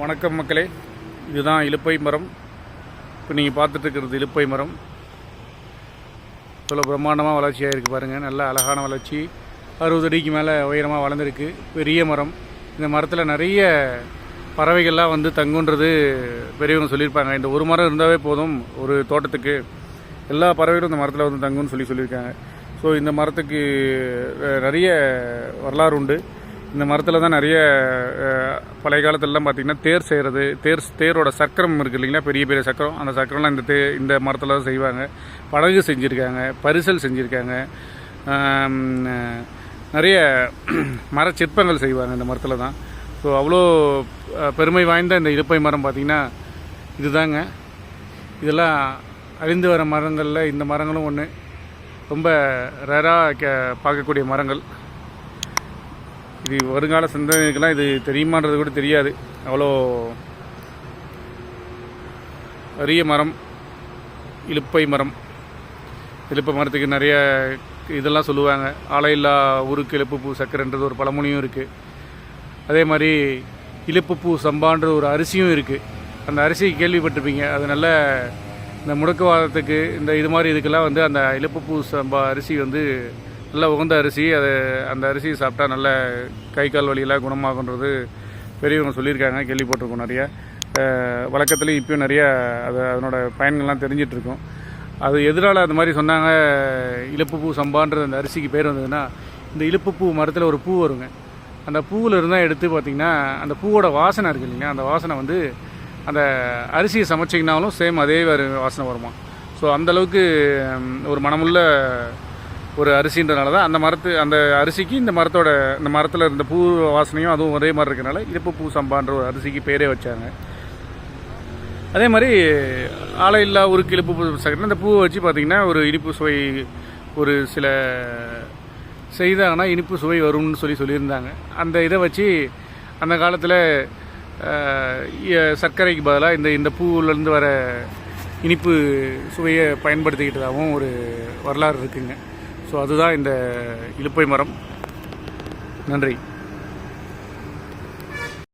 வணக்கம் மக்களே. இதுதான் இலுப்பை மரம். இப்போ நீங்கள் பார்த்துட்ருக்கிறது இலுப்பை மரம். இவ்வளோ பிரம்மாண்டமாக வளர்ச்சியாக இருக்குது பாருங்கள் நல்ல அழகான வளர்ச்சி. அறுபது அடிக்கு மேலே உயரமாக வளர்ந்துருக்கு. பெரிய மரம். இந்த மரத்தில் நிறைய பறவைகள்லாம் வந்து தங்குன்றது பெரியவங்க சொல்லியிருப்பாங்க. இந்த ஒரு மரம் இருந்தாவே போதும் ஒரு தோட்டத்துக்கு. எல்லா பறவைகளும் இந்த மரத்தில் வந்து தங்குன்னு சொல்லி சொல்லியிருக்காங்க. ஸோ இந்த மரத்துக்கு நிறைய வரலாறு உண்டு. இந்த மரத்தில் தான் நிறைய பழைய காலத்துலலாம் பார்த்தீங்கன்னா தேர் செய்கிறது தேர் தேரோட சக்கரம் இருக்குது இல்லைங்களா? பெரிய பெரிய சக்கரம். அந்த சக்கரம்லாம் இந்த தே இந்த மரத்தில் தான் செய்வாங்க. படகு செஞ்சுருக்காங்க பரிசல் செஞ்சுருக்காங்க. நிறைய மர சிற்பங்கள் செய்வாங்க இந்த மரத்தில் தான். ஸோ அவ்வளோ பெருமை வாய்ந்த இந்த இருப்பை மரம் பார்த்திங்கன்னா இதுதாங்க. இதெல்லாம் அழிந்து வர மரங்களில் இந்த மரங்களும் ஒன்று ரொம்ப ரேராக பார்க்கக்கூடிய மரங்கள். இது வருங்கால சந்ததிகளுக்கெல்லாம் இது தெரியுமான்றது கூட தெரியாது. அவ்வளோ அரிய மரம் இலுப்பை மரம். இலுப்பை மரத்துக்கு நிறைய இதெல்லாம் சொல்லுவாங்க. ஆலையில்லா ஊருக்கு இழுப்பு பூ சக்கரைன்றது ஒரு பழமொழியும் இருக்குது அதே மாதிரி இழுப்பு பூ சம்பான்ற ஒரு அரிசியும் இருக்குது அந்த அரிசி கேள்விப்பட்டிருப்பீங்க. அதனால இந்த முடக்குவாதத்துக்கு இந்த இது மாதிரி இதுக்கெல்லாம் வந்து அந்த இழுப்பு பூ சம்பா அரிசி வந்து நல்ல உகந்த அரிசி அது அந்த அரிசி சாப்பிட்டா நல்ல கை கால் வலியெல்லாம் குணமாகுன்றது பெரியவங்க சொல்லியிருக்காங்க கேள்விப்பட்டிருக்கோம் நிறைய. வழக்கத்துலேயும் இப்போயும் நிறைய அது அதனோட பயன்கள்லாம் தெரிஞ்சிட்ருக்கோம். அது எதனால் அந்த மாதிரி சொன்னாங்க இலுப்பு பூ சம்பான்றது அந்த அரிசிக்கு பேர் வந்ததுன்னா இந்த இலுப்பு பூ மரத்தில் ஒரு பூ வருங்க. அந்த பூவில் இருந்தால் எடுத்து பார்த்திங்கன்னா அந்த பூவோட வாசனை இருக்குது இல்லைங்க அந்த வாசனை வந்து அந்த அரிசியை சமைச்சிங்கனாலும் சேம் அதே வாசனை வருமா? ஸோ அந்தளவுக்கு ஒரு மனமுள்ள ஒரு அரிசின்றனால தான் அந்த மரத்து அந்த அரிசிக்கு இந்த மரத்தோட இந்த மரத்தில் இருந்த பூ வாசனையும் அதுவும் ஒரே மாதிரி இருக்கிறனால இலுப்பு பூ சம்பான்ற ஒரு அரிசிக்கு பேரே வச்சாங்க. அதே மாதிரி ஆலை இல்லா ஒரு கிளிப்பு பூ சக்கரை இந்த பூவை வச்சு பார்த்திங்கன்னா ஒரு இனிப்பு சுவை ஒரு சில செய்தாங்கன்னா இனிப்பு சுவை வரும்னு சொல்லி சொல்லியிருந்தாங்க. அந்த இதை வச்சு அந்த காலத்தில் சர்க்கரைக்கு பதிலாக இந்த இந்த பூவிலேருந்து வர இனிப்பு சுவையை பயன்படுத்திக்கிட்டதாகவும் ஒரு வரலாறு இருக்குங்க. ஸோ அதுதான் இந்த இலுப்பை மரம். நன்றி.